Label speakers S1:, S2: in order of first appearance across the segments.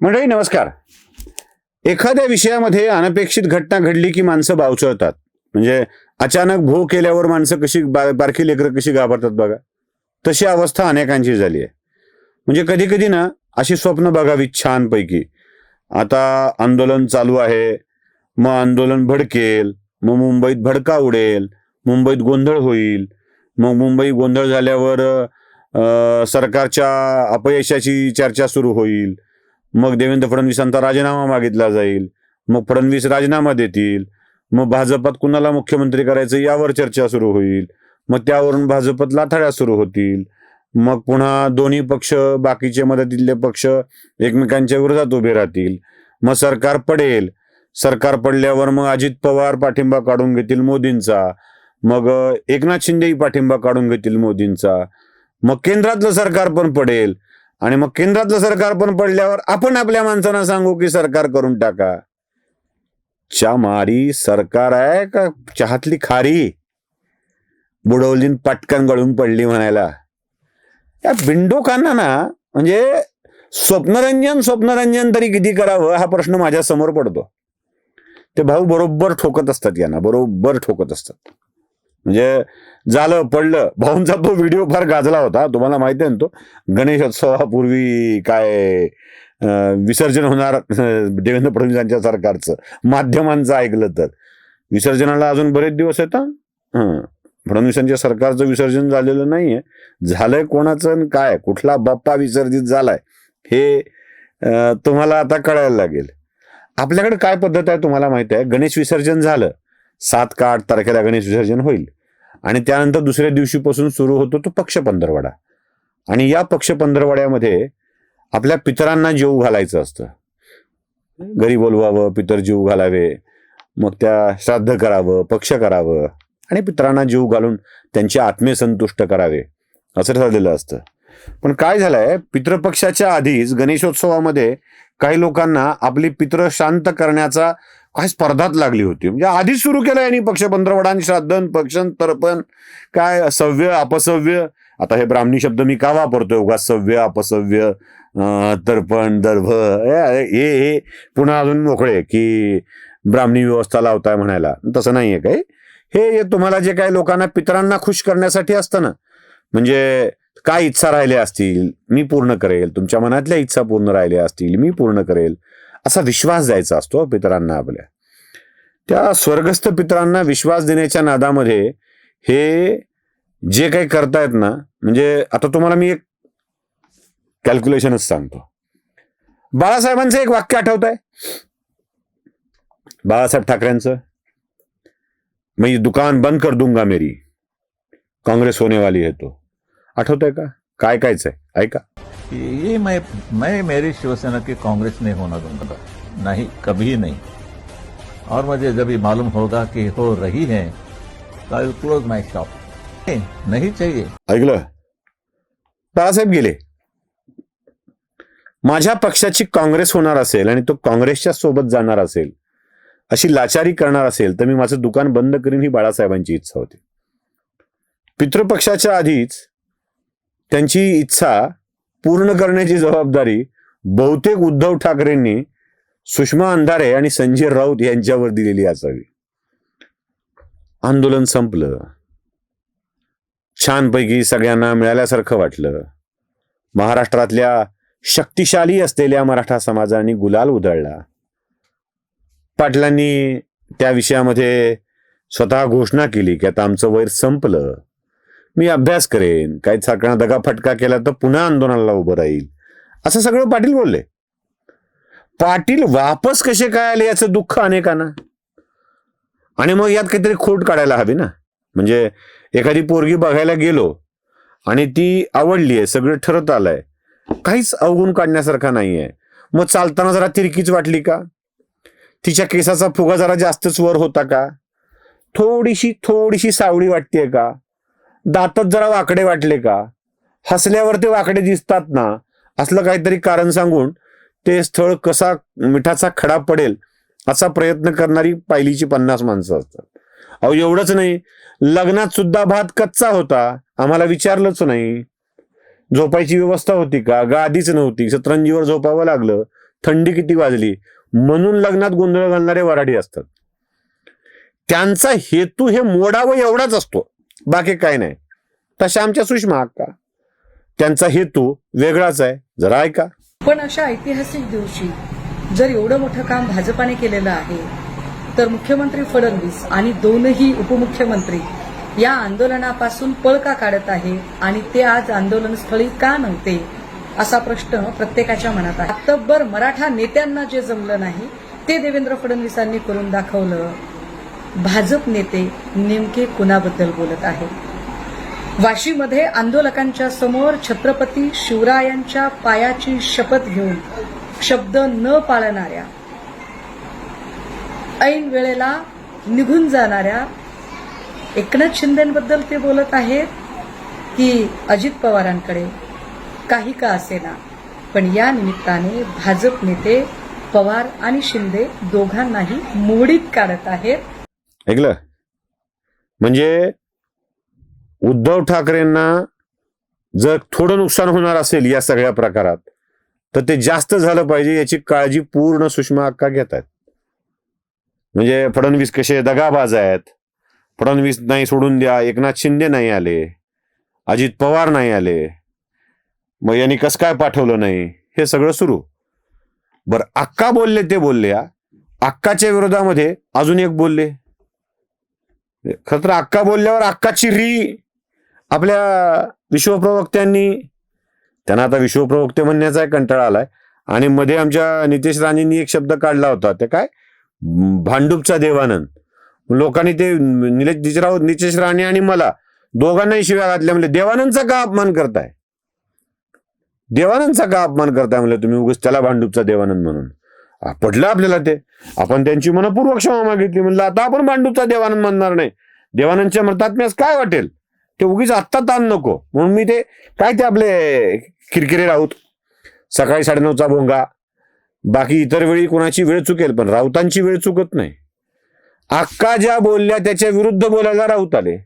S1: मंडळी नमस्कार. एखाद्या विषयामध्ये अनपेक्षित घटना घडली की माणसं बावचळतात. म्हणजे अचानक भो केल्यावर माणसं कशी बा- बारकी लेकरं कशी घाबरतात बघा. तशी अवस्था अनेकांची झाली आहे. म्हणजे कधी कधी ना अशी स्वप्न बघावी छानपैकी. आता आंदोलन चालू आहे. मग आंदोलन भडकेल. मग मुंबईत भडका उडेल. मुंबईत गोंधळ होईल. मग मुंबई गोंधळ झाल्यावर सरकारच्या अपयशाची चर्चा सुरू होईल. मग देवेंद्र फडणवीसांचा राजीनामा मागितला जाईल. मग फडणवीस राजीनामा देतील. मग भाजपात कुणाला मुख्यमंत्री करायचं यावर चर्चा सुरू होईल. मग त्यावरून भाजपात लाथाड्या सुरू होतील. मग पुन्हा दोन्ही पक्ष बाकीचे मदतीतले पक्ष एकमेकांच्या विरोधात उभे राहतील. मग सरकार पडेल. सरकार पडल्यावर मग अजित पवार पाठिंबा काढून घेतील मोदींचा. मग एकनाथ शिंदेही पाठिंबा काढून घेतील मोदींचा. मग केंद्रातलं सरकार पण पडेल. आणि मग केंद्रातलं सरकार पण पडल्यावर आपण आपल्या माणसांना सांगू की सरकार करून टाका. च्या मारी सरकार आहे का? चहातली खारी. बुडवलीन पटकन गळून पडली म्हणायला. या बिंडोकांना ना म्हणजे स्वप्नरंजन स्वप्नरंजन तरी किती करावं हा प्रश्न माझ्यासमोर पडतो. ते भाऊ बरोबर ठोकत असतात यांना बरोबर ठोकत असतात. म्हणजे झालं पडलं. भाऊंचा तो व्हिडिओ फार गाजला होता. तुम्हाला माहिती आहे ना तो? गणेशोत्सवापूर्वी काय विसर्जन होणार देवेंद्र फडणवीस यांच्या सरकारचं. माध्यमांचं ऐकलं तर. विसर्जनाला अजून बरेच दिवस आहेत हां. फडणवीसांच्या सरकारचं विसर्जन झालेलं नाही आहे झालंय कोणाचं आणि काय? कुठला बाप्पा विसर्जित झालाय? हे तुम्हाला आता कळायला लागेल. आपल्याकडे काय पद्धत आहे तुम्हाला माहिती आहे? गणेश विसर्जन झालं. सात का आठ तारखेला गणेश विसर्जन होईल. आणि त्यानंतर दुसऱ्या दिवशीपासून सुरू होतो तो पक्ष पंधरवडा आणि या पक्ष पंधरवड्यामध्ये आपल्या पितरांना जीव घालायचं असतं. घरी बोलवावं पितर जीव घालावे मग त्या श्राद्ध करावं पक्ष करावं आणि पितरांना जीव घालून त्यांचे आत्मे संतुष्ट करावे असं ठरलेलं असतं. पण काय झालंय पितृपक्षाच्या आधीच गणेशोत्सवामध्ये काही लोकांना आपली पित्र शांत करण्याचा काय स्पर्धात लागली होती. म्हणजे आधीच सुरू केलं यांनी पक्ष पंधरवडा श्राद्धन पक्षण तर्पण काय सव्य अपसव्य. आता हे ब्राह्मणी शब्द मी का वापरतोय? उगा सव्य अपसव्य तर्पण दर्भ हे हे पुन्हा अजून मोकळे की ब्राह्मणी व्यवस्था लावताय म्हणायला. तसं नाहीये काही. हे हे तुम्हाला जे काही लोकांना पितरांना खुश करण्यासाठी असतं ना म्हणजे काय इच्छा राहिल्या असतील मी पूर्ण करेल. तुमच्या मनातल्या इच्छा पूर्ण राहिल्या असतील मी पूर्ण करेल. असा विश्वास द्यायचा असतो पितरांना आपल्या. त्या स्वर्गस्थ पितरांना विश्वास देण्याच्या नादामध्ये हे जे काही करतायत ना म्हणजे आता तुम्हाला मी एक कॅल्क्युलेशनच सांगतो. बाळासाहेबांचं एक वाक्य आठवत आहे बाळासाहेब ठाकरेंचं मी दुकान बंद कर दूंगा मेरी. काँग्रेस होने वाली है तो. आठवत आहे का? काय कायच आहे? ऐका.
S2: ये मैं मैं मेरी शिवसेना की कांग्रेस नहीं होना दूंगा। नहीं कभी नहीं। और मुझे जब ये मालूम होगा कि हो रही है तो आई क्लोज माई शॉप नहीं चाहिए।
S1: ऐकलं? बाळासाहेब गेले। माझ्या पक्षाची काँग्रेस होणार असेल आणि तो काँग्रेसच्या सोबत जाणार असेल अशी लाचारी करणार असेल तर मी माझं दुकान बंद करीन ही बाळासाहेबांची इच्छा होती. पितृपक्षाच्या आधीच त्यांची इच्छा पूर्ण करण्याची जबाबदारी बहुतेक उद्धव ठाकरेंनी सुषमा अंधारे आणि संजय राऊत यांच्यावर दिलेली असावी. आंदोलन संपलं. छानपैकी सगळ्यांना मिळाल्यासारखं वाटलं. महाराष्ट्रातल्या शक्तिशाली असलेल्या मराठा समाजाने गुलाल उधळला. पाटलांनी त्या विषयामध्ये स्वतः घोषणा केली की आता आमचं वैर संपलं. मी अभ्यास करेन. काही सारखा दगा फटका केला तर पुन्हा आंदोलनाला उभं राहील. असं सगळं पाटील बोलले. पाटील वापस कसे काय आले याचं दुःख अनेकांना? आणि मग यात काहीतरी खोट काढायला हवी ना? म्हणजे एखादी पोरगी बघायला गेलो आणि ती आवडली आहे सगळं ठरत आलंय. काहीच अवगुण काढण्यासारखा नाहीये. मग चालताना जरा तिरकीच वाटली का? तिच्या केसाचा फुगा जरा जास्तच वर होता का? थोडीशी थोडीशी सावळी वाटतेय का? दातच जरा वाकडे वाटले का? हसल्यावर ते वाकडे दिसतात ना? असलं काहीतरी कारण सांगून ते स्थळ कसा मिठाचा खडा पडेल असा प्रयत्न करणारी पायलीची पन्नास माणसं असतात. अहो एवढंच नाही. लग्नात सुद्धा भात कच्चा होता. आम्हाला विचारलंच नाही. झोपायची व्यवस्था होती का? गादीच नव्हती. सतरंजीवर झोपावं लागलं. थंडी किती वाजली? म्हणून लग्नात गोंधळ घालणारे वराडी असतात. त्यांचा हेतू हे मोडावं एवढाच असतो. बाकी काय नाही. तशा आमच्या सुषमा अक्का. त्यांचा हेतू वेगळाच आहे. जरा ऐका.
S3: पण अशा ऐतिहासिक दिवशी जर एवढं मोठं काम भाजपाने केलेलं आहे तर मुख्यमंत्री फडणवीस आणि दोनही उपमुख्यमंत्री या आंदोलनापासून पळ का काढत आहे आणि ते आज आंदोलनस्थळी का नव्हते असा प्रश्न प्रत्येकाच्या मनात आहे. तब्बर मराठा नेत्यांना जे जमलं नाही ते देवेंद्र फडणवीसांनी करून दाखवलं. भाजप नेते नेमके कुणाबद्दल बोलत आहेत? वाशीमध्ये आंदोलकांच्या समोर छत्रपती शिवरायांच्या पायाची शपथ घेऊन शब्द न पाळणाऱ्या ऐन वेळेला निघून जाणाऱ्या एकनाथ शिंदेबद्दल ते बोलत आहेत की अजित पवारांकडे काही का असेना पण या निमित्ताने भाजप नेते पवार आणि शिंदे दोघांनाही मोडीत काढत आहेत.
S1: ऐकलं? म्हणजे उद्धव ठाकरेंना जर थोडं नुकसान होणार असेल या सगळ्या प्रकारात तर ते जास्त झालं पाहिजे याची काळजी पूर्ण सुषमा अक्का घेत आहेत. म्हणजे फडणवीस कसे दगाबाज आहेत. फडणवीस नाही सोडून द्या एकनाथ शिंदे नाही आले अजित पवार नाही आले. मग यांनी कसं काय पाठवलं नाही? हे सगळं सुरू. बरं अक्का बोलले ते बोलले अक्काच्या विरोधामध्ये अजून एक बोलले. खर तर अक्का बोलल्यावर अक्काची री आपल्या विश्वप्रवक्त्यांनी त्यांना आता विश्वप्रवक्ते म्हणण्याचा एक कंटाळा आलाय. आणि मध्ये आमच्या नितेश राणेंनी एक शब्द काढला होता ते काय? भांडूपचा देवानंद. लोकांनी ते निलेश निचराव नितेश राणे आणि मला दोघांनाही शिव्या घातल्या म्हणजे देवानंदचा का अपमान करताय? देवानंदचा का अपमान करताय? म्हणलं तुम्ही उगाच त्याला भांडूपचा देवानंद म्हणून. पडलं आपल्याला ते. आपण त्यांची मनपूर्वक क्षमा मागितली. म्हणलं आता आपण मांडूचा देवानंद म्हणणार नाही. देवानंदच्या मृतात्म्यास काय वाटेल? ते उगीच आत्ता ताण नको. म्हणून मी ते काय ते आपले किरकिरे राऊत? सकाळी साडेनऊचा भोंगा. बाकी इतर वेळी कोणाची वेळ चुकेल पण राऊतांची वेळ चुकत नाही. अक्का ज्या बोलल्या त्याच्या विरुद्ध बोलायला राऊत आले.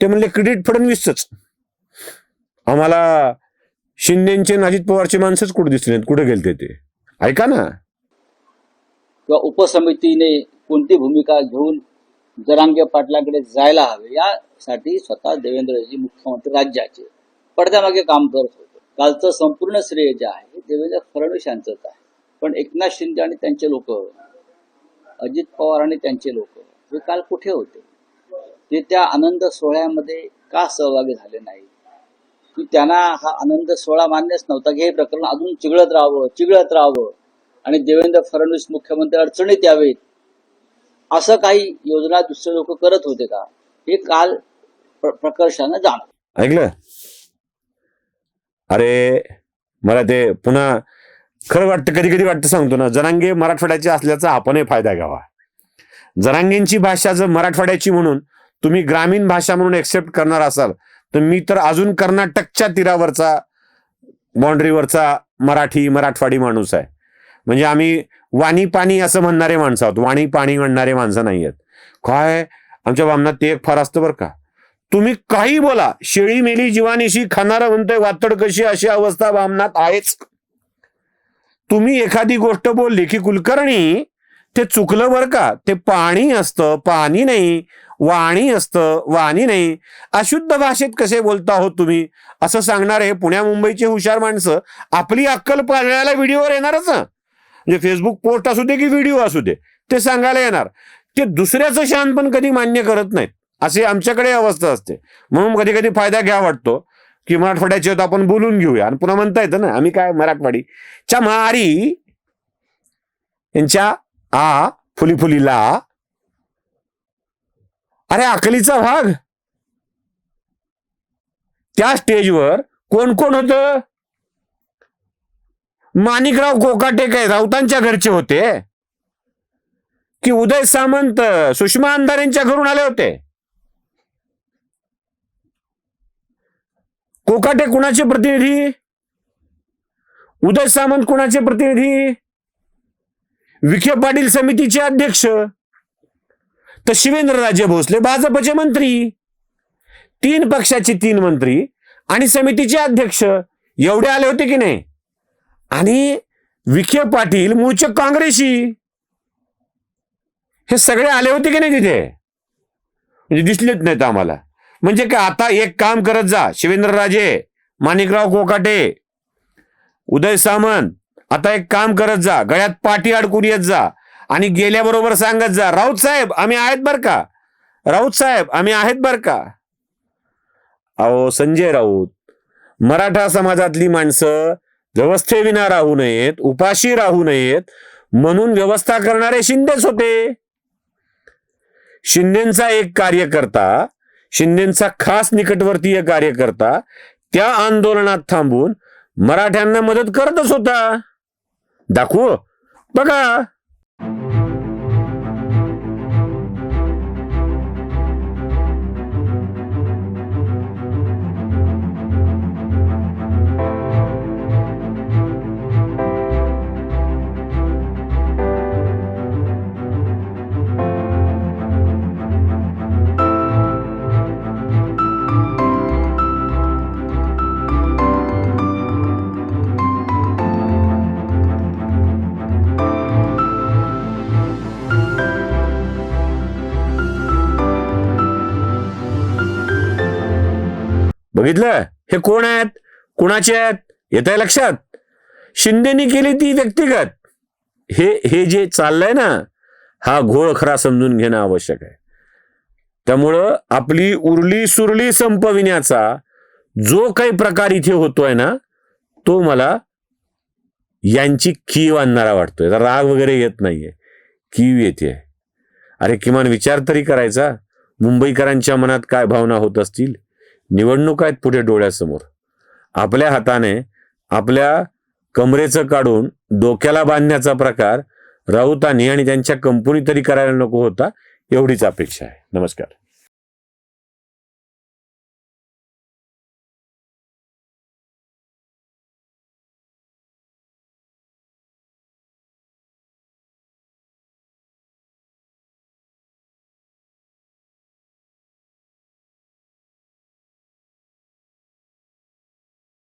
S1: ते म्हणले क्रेडिट फडणवीसच. आम्हाला शिंदेचे अजित पवारचे माणसंच कुठे दिसले नाहीत? कुठे गेलते ते? ऐका ना.
S4: किंवा उपसमितीने कोणती भूमिका घेऊन जरांगे पाटलाकडे जायला हवे यासाठी स्वतः देवेंद्रजी मुख्यमंत्री राज्याचे पडद्यामागे काम करत होते. कालचं संपूर्ण श्रेय जे आहे हे देवेंद्र फडणवीस यांचंच आहे. पण एकनाथ शिंदे आणि त्यांचे लोक अजित पवार आणि त्यांचे लोक हे काल कुठे होते? ते त्या आनंद सोहळ्यामध्ये का सहभागी झाले नाही की त्यांना हा आनंद सोहळा मान्यच नव्हता की हे प्रकरण अजून चिघळत राहावं चिघळत राहावं? आणि देवेंद्र फडणवीस मुख्यमंत्री अडचणीत यावेत असं काही योजना दुसरे लोक करत होते का? हे काल प्रकर्षानं जाण
S1: ऐकलं? अरे मला ते पुन्हा खरं वाटतं कधी कधी वाटतं सांगतो ना जरांगे मराठवाड्याचे असल्याचा आपणही फायदा घ्यावा. जरांगेंची भाषा जर मराठवाड्याची म्हणून तुम्ही ग्रामीण भाषा म्हणून एक्सेप्ट करणार असाल तर मी तर अजून कर्नाटकच्या तीरावरचा बाउंड्रीवरचा मराठी मराठवाडी माणूस आहे. म्हणजे आम्ही वाणी पाणी असं म्हणणारे माणसं आहोत. वाणी पाणी म्हणणारे माणसं नाही आहेत. काय? आमच्या बामनात ते एक फार असतं बरं का. तुम्ही काही बोला. शेळी मेली जीवानीशी खाणारा म्हणतोय वातड कशी अशी अवस्था वामनात आहेच? तुम्ही एखादी गोष्ट बोलली की कुलकर्णी ते चुकलं बरं का. ते पाणी असतं पाणी नाही वाणी असतं वाणी नाही. अशुद्ध भाषेत कसे बोलता आहोत तुम्ही? असं सांगणारे पुण्या मुंबईचे हुशार माणसं. आपली अक्कल पाळण्याला व्हिडिओवर येणारच. म्हणजे फेसबुक पोस्ट असू दे की व्हिडिओ असू दे ते सांगायला येणार. ते दुसऱ्याचं शान पण कधी मान्य करत नाहीत. अशी आमच्याकडे अवस्था असते. म्हणून कधी कधी फायदा घ्या वाटतो. की मराठवाड्याचे होतं आपण बोलून घेऊया. आणि पुन्हा म्हणता येतं ना आम्ही काय मराठवाडी? च्या मारी यांच्या आ फुली फुलीला अरे अकलीचा भाग. त्या स्टेजवर कोण कोण होतं? माणिकराव कोकाटे काय राऊतांच्या घरचे होते? की उदय सामंत सुषमा अंधारेंच्या घरून आले होते? कोकाटे कुणाचे प्रतिनिधी? उदय सामंत कुणाचे प्रतिनिधी? विखे पाटील समितीचे अध्यक्ष? तर शिवेंद्रराजे भोसले भाजपचे मंत्री? तीन पक्षाचे तीन मंत्री आणि समितीचे अध्यक्ष एवढे आले होते की नाही? आणि विखे पाटील मूळचे काँग्रेसी. हे सगळे आले होते की नाही तिथे? म्हणजे दिसलेच नाहीत आम्हाला. म्हणजे काय आता एक काम करत जा शिवेंद्रराजे माणिकराव कोकाटे उदय सामंत आता एक काम करत जा गळ्यात पाठी अडकून येत जा आणि गेल्याबरोबर सांगत जा राऊत साहेब आम्ही आहेत बर का? राऊत साहेब आम्ही आहेत बर का? अहो संजय राऊत मराठा समाजातली माणसं व्यवस्थेविना राहू नयेत उपाशी राहू नयेत म्हणून व्यवस्था करणारे शिंदेच होते. शिंदेचा एक कार्यकर्ता शिंदेचा खास निकटवर्तीय कार्यकर्ता त्या आंदोलनात थांबून मराठ्यांना मदत करतच होता. दाखव? बघा. बघितलं? हे कोण आहेत? कुणाचे आहेत? येत आहे लक्षात? शिंदेनी केली ती व्यक्तिगत. हे हे जे चाललंय ना हा घोळ खरा समजून घेणं आवश्यक आहे. त्यामुळं आपली उरली सुरली संपविण्याचा जो काही प्रकार इथे होतोय ना तो मला यांची कीव आणणारा वाटतोय. राग वगैरे येत नाहीये. कीव येते. अरे किमान विचार तरी करायचा. मुंबईकरांच्या मनात काय भावना होत असतील? निवडणूक आहेत पुढे डोळ्यासमोर. आपल्या हाताने आपल्या कमरेचं काढून डोक्याला बांधण्याचा प्रकार राऊतांनी आणि त्यांच्या कंपनी तरी करायला नको होता एवढीच अपेक्षा आहे. नमस्कार.